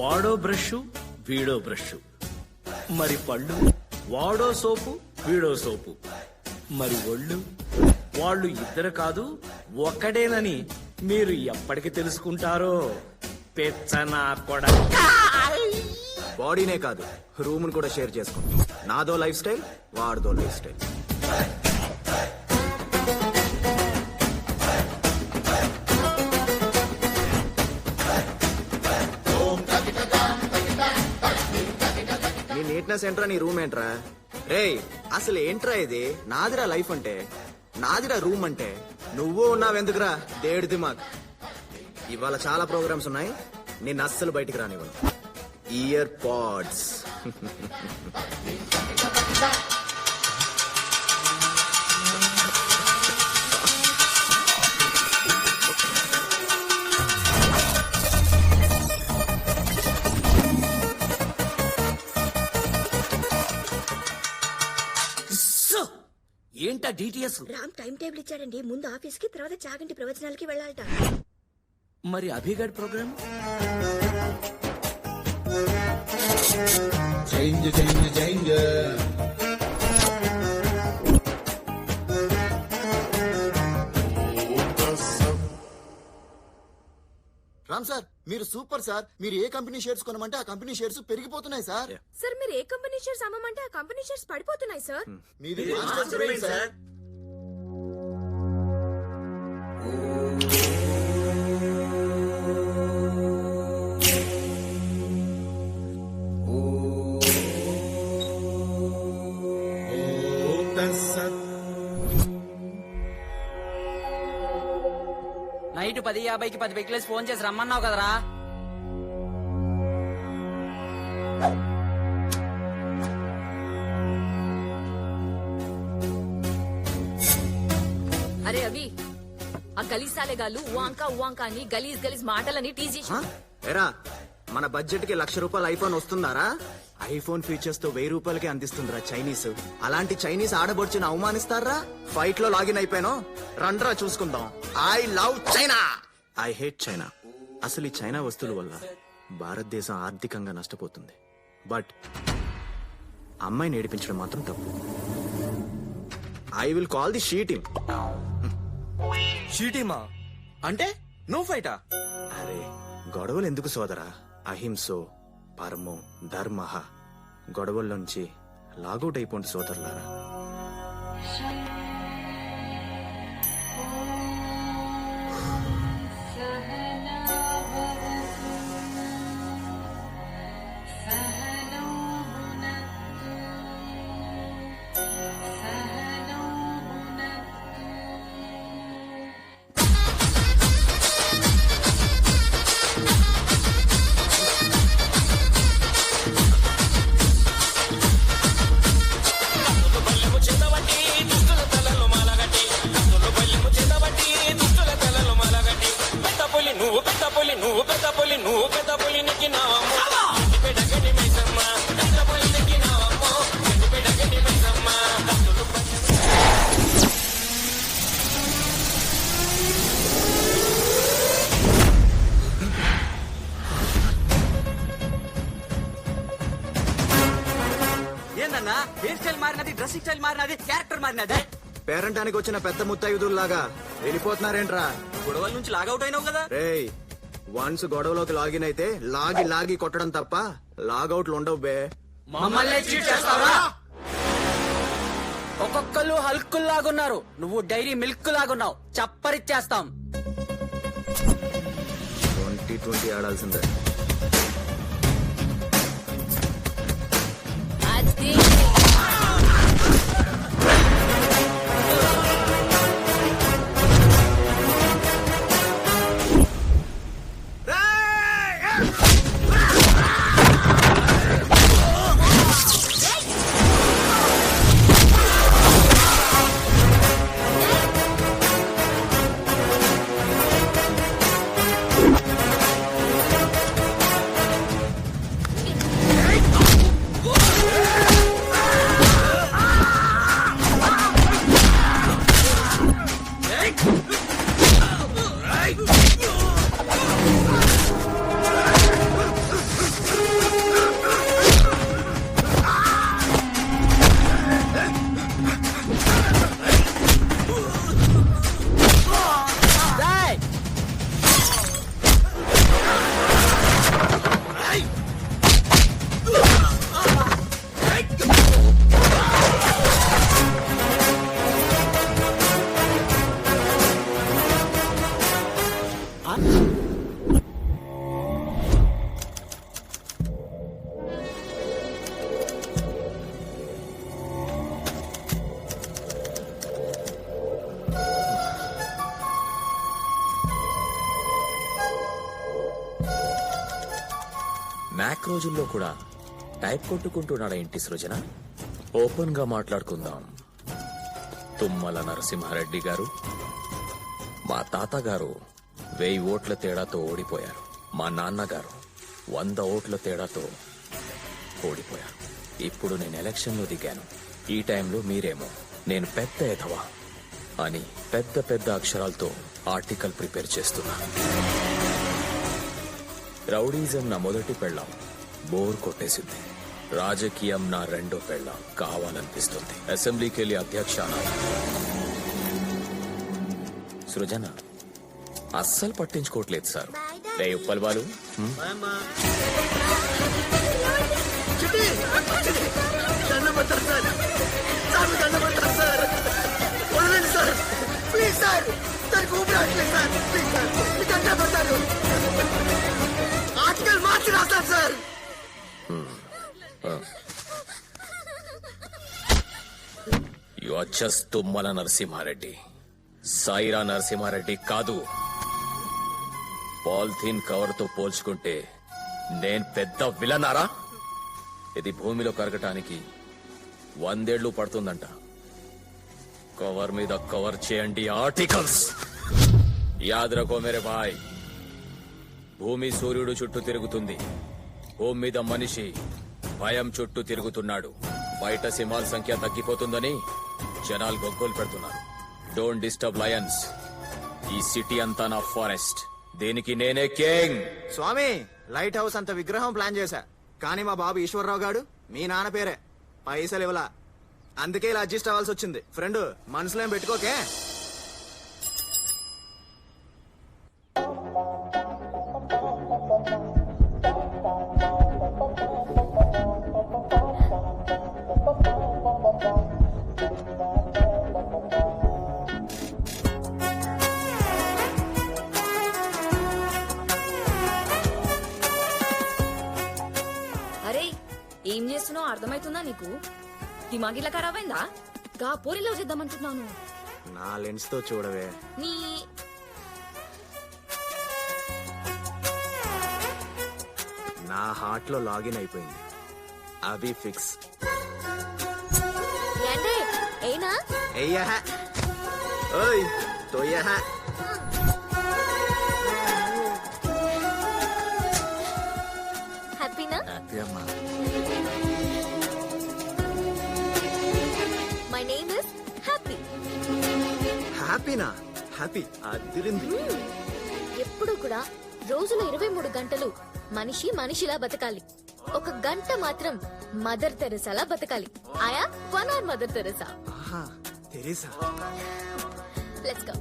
వాడో brush వీడో brush మరి పళ్ళు? వాడో సోపు వీడో సోపు. మరి ఒళ్ళు? వాళ్ళు ఇద్దరు కాదు ఒక్కడేనని మీరు ఎప్పటికి తెలుసుకుంటారో. పెచ్చనా కూడా. బాడీనే కాదు రూమ్ కూడా షేర్ చేసుకుంటాం నాదో లైఫ్ స్టైల్ వాడిదో లైఫ్ స్టైల్. ఫిట్నెస్ ఏంట్రా నీ రూమ్ ఏంట్రా రేయ్ అసలు ఏంట్రా ఇది నాదిరా లైఫ్ అంటే నాదిరా రూమ్ అంటే నువ్వు ఉన్నావెందుకురా దేడు దిమాగ్ ఇవాళ చాలా ప్రోగ్రామ్స్ ఉన్నాయి నేను అస్సలు బయటికి రానివ్వను ఇయర్ పాడ్స్ ఏంటా డిటిఎస్? రామ్ టైం టేబుల్ ఇచ్చాడండి. ముందు ఆఫీస్కి తర్వాత చాగంటి ప్రవచనాలకి వెళ్ళాలట. మరి అభిగడ్ programme? Change, change, change. Ram sir మీరు సూపర్ సార్. మీరు ఏ కంపెనీ షేర్స్ కొనమంటే ఆ కంపెనీ షేర్స్ పెరిగిపోతున్నాయి సార్. సార్ మీరు ఏ కంపెనీ షేర్స్ అమ్మమంటే ఆ కంపెనీ షేర్స్ పడిపోతున్నాయి సార్. మీది మాస్టర్స్ బ్రెయిన్ సార్. పది యాభైకి పది వెక్లెస్ ఫోన్ చేసి రమ్మన్నావు కదరా అరే అవి ఆ గలీజ్ సాలెగాళ్ళు ఉవాంకా ఉవాంకా అని గలీజ్ గలీజ్ మాటలని టీజ్? ఎరా మన బడ్జెట్కి లక్ష రూపాయల ఐఫోన్ వస్తుందారా ఐఫోన్ ఫీచర్స్తో వెయ్యి రూపాయలకి అందిస్తుందిరా చైనీస్. అలాంటి చైనీస్ ఆడబడుచుని అవమానిస్తారా? ఫైట్లో లాగిన్ అయిపోయాను? రండ్రా చూసుకుందాం. I love China I hate China అసలు ఈ చైనా వస్తువుల వల్ల భారతదేశం ఆర్థికంగా నష్టపోతుంది. బట్ అమ్మాయిని ఏడిపించడం మాత్రం తప్పు. I will call the cheating చీటీమా అంటే నువ్వు ఫైటా అరే గొడవలు ఎందుకు సోదరా? అహింసో పరమో ధర్మ గొడవల్లోంచి లాగౌట్ అయిపోండి సోదరులారా. మారినది పేరంటానికి వచ్చిన పెద్ద ముత్తైదుల్లాగా వెళ్ళిపోతున్నారేంట్రా? గొడవల నుంచి లాగౌట్ అయినావు కదా. రేయ్ వన్స్ గొడవలోకి లాగిన్ అయితే లాగి లాగి కొట్టడం తప్ప లాగౌట్లు ఉండవు బే. ఒక్కొక్కళ్ళు హల్కుల్ లాగున్నారు నువ్వు డైరీ మిల్క్ లాగున్నావు చప్పరిచ్చేస్తాం. ట్వంటీ ట్వంటీ ఆడాల్సిందే. మ్యాక్ రోజుల్లో కూడా టైప్ కొట్టుకుంటున్నాడా ఇంటి సృజన? ఓపెన్గా మాట్లాడుకుందాం. తుమ్మల నరసింహారెడ్డి గారు మా తాతగారు వెయ్యి ఓట్ల తేడాతో ఓడిపోయారు. మా నాన్నగారు వంద ఓట్ల తేడాతో ఓడిపోయారు. ఇప్పుడు నేను ఎలక్షన్లో దిగాను. ఈ టైంలో మీరేమో నేను పెద్ద ఎదవా అని పెద్ద పెద్ద అక్షరాలతో ఆర్టికల్ ప్రిపేర్ చేస్తున్నా రౌడీజం నా మొదటి పెళ్ళాం. బోర్ కొట్టేసింది. రాజకీయం నా రెండో పెళ్ళాం కావాలనిపిస్తుంది. అసెంబ్లీకి వెళ్ళి అధ్యక్ష సృజన అస్సలు పట్టించుకోవట్లేదు సార్. రే ఉప్పల్ బాలు. హ్మ్? Sir sir you are just Tummala Narasimha Reddy Sye Raa Narasimha Reddy కాదు. పాలిథీన్ కవర్తో పోల్చుకుంటే నేను పెద్ద విలనారా? ఇది భూమిలో కరగటానికి వందేళ్ళు పడుతుందంట. కవర్ మీద కవర్ చేయండి ఆర్టికల్స్ యాద్ రకో మేరే భాయ్ భూమి సూర్యుడు చుట్టూ తిరుగుతుంది. భూమి మీద మనిషి భయం చుట్టూ తిరుగుతున్నాడు. బయట సింహాల సంఖ్య తగ్గిపోతుందని జనాలు గొగ్గోలు పెడుతున్నారు. డోంట్ డిస్టర్బ్ లయన్స్ ఈ సిటీ అంతా నా ఫారెస్ట్ దీనికి నేనే కింగ్ స్వామి లైట్ హౌస్ అంత విగ్రహం ప్లాన్ చేశా. కానీ మా బాబు ఈశ్వరరావు గాడు మీ నాన్న పేరే. పైసలు ఇవ్వలా. అందుకే ఇలా అడ్జస్ట్ అవ్వాల్సి వచ్చింది. ఫ్రెండ్ మనసులో పెట్టుకోకే? అరే ఏం చేస్తున్నావు? అర్థమైతుందా నీకు? దిమాగిలా ఖరాబ్ అయిందా? గా పోరిలో చేద్దామంటున్నాను. నా లెన్స్తో చూడవే. నీ నా హార్ట్లో లాగిన్ అయిపోయింది. అవి ఫిక్స్ ఏనా? ఎయ్యా ఓయ్ తోయ్యా. హ్యాపీనా? హ్యాపీ అమ్మా. మై నేమ్ ఇస్ హ్యాపీ హ్యాపీనా? హ్యాపీ. అదిరింది. ఎప్పుడు కూడా రోజులో ఇరవై మూడు గంటలు మనిషి మనిషిలా బతకాలి. ఒక గంట మాత్రం మదర్ తెరెసాలా బతకాలి. ఆయా వన్ ఆర్ మదర్ తెరెసా? ఆహా తెరీసా లెట్స్ గో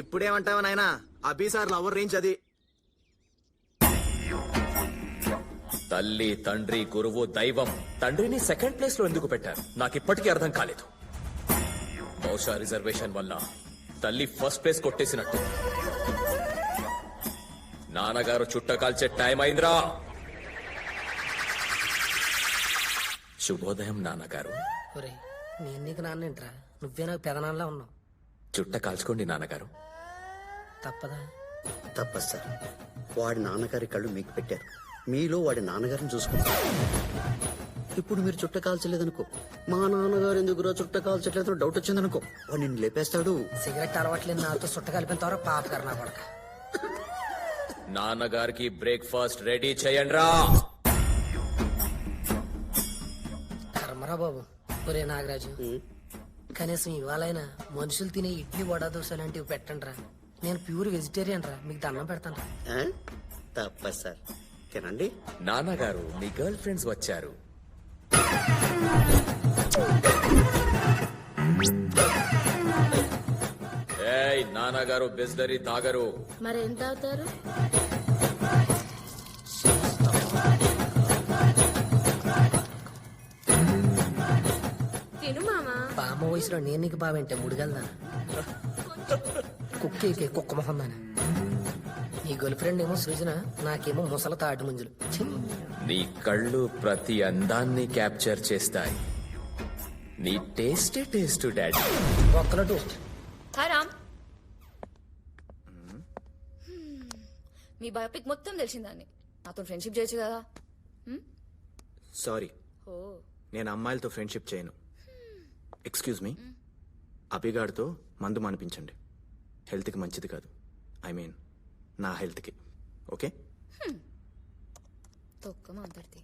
ఇప్పుడేమంటావు నాయనా? అభి సార్ లవర్ రేంజ్ అది. తల్లి తండ్రి గురువు దైవం తండ్రిని సెకండ్ ప్లేస్లో ఎందుకు పెట్టారు? నాకు ఇప్పటికీ అర్థం కాలేదు. బహుశా రిజర్వేషన్ వల్ల తల్లి ఫస్ట్ ప్లేస్ కొట్టేసినట్టు. నాన్నగారు చుట్ట కాల్చే టైం అయిందిరా. శుభోదయం నాన్నగారు. ఒరేయ్ నేను నీకు నాన్నేంట్రా? నువ్వే నాకు పెదనాన్నలా ఉన్నావు. చుట్ట కాల్చుకోండి నాన్నగారు. తప్పదా? తప్పదు సార్. వాడి నాన్నగారి కళ్ళు మీకు పెట్టారు. మీలో వాడి నాన్నగారిని చూసుకుంటారు. ఇప్పుడు మీరు చుట్ట కాల్చలేదనుకో. మా నాన్నగారు ఎందుకురా చుట్ట కాల్చట్లేదు డౌట్ వచ్చిందనుకో. వాడు నిన్ను లేపేస్తాడు. సిగరెట్ అలవాట్లేదు నాతో సుట్ట కలిపిన తర్వాత పాత గారు నా కొడక. నాన్నగారికి బ్రేక్ఫాస్ట్ రెడీ చేయండి రా. బాబు ఒరే నాగరాజు. కనీసం ఇవాళైనా మనుషులు తినే ఇడ్లీ వడ దోశ లాంటివి పెట్టండి రా నేను ప్యూర్ వెజిటేరియన్ రా మీకు దండం పెడతాను రా? తప్పదు సార్. తినండి. నాన్నగారు మీ గర్ల్ ఫ్రెండ్స్ వచ్చారు. ఏయ్ నాన్నగారు బిస్లరీ తాగరు. మరి ఎంత బామ్మ వయసులో నేను నీకు బావేంటే ముడిగలదా కుక్క కేకే కుక్క మొహం దాని నీ గర్ల్ ఫ్రెండ్ ఏమో సృజన నాకేమో ముసల తాటి ముంజులు. నీ కళ్ళు ప్రతి అందాన్ని క్యాప్చర్ చేస్తాయి. నీ టేస్టే టేస్ట్ డాడీ. ఒక్కల టోస్ట్ హాయ్ రామ్ మీ బయోపిక్ మొత్తం తెలిసిందాన్ని నాతో ఫ్రెండ్షిప్ చేయొచ్చు కదా. సారీ. ఓ. నేను అమ్మాయిలతో ఫ్రెండ్షిప్ చేయను. ఎక్స్క్యూజ్ మీ అభిగాడితో మందు మానిపించండి. హెల్త్కి మంచిది కాదు. ఐ మీన్ నా హెల్త్కి. ఓకే? తొక్క మాట్లాడితే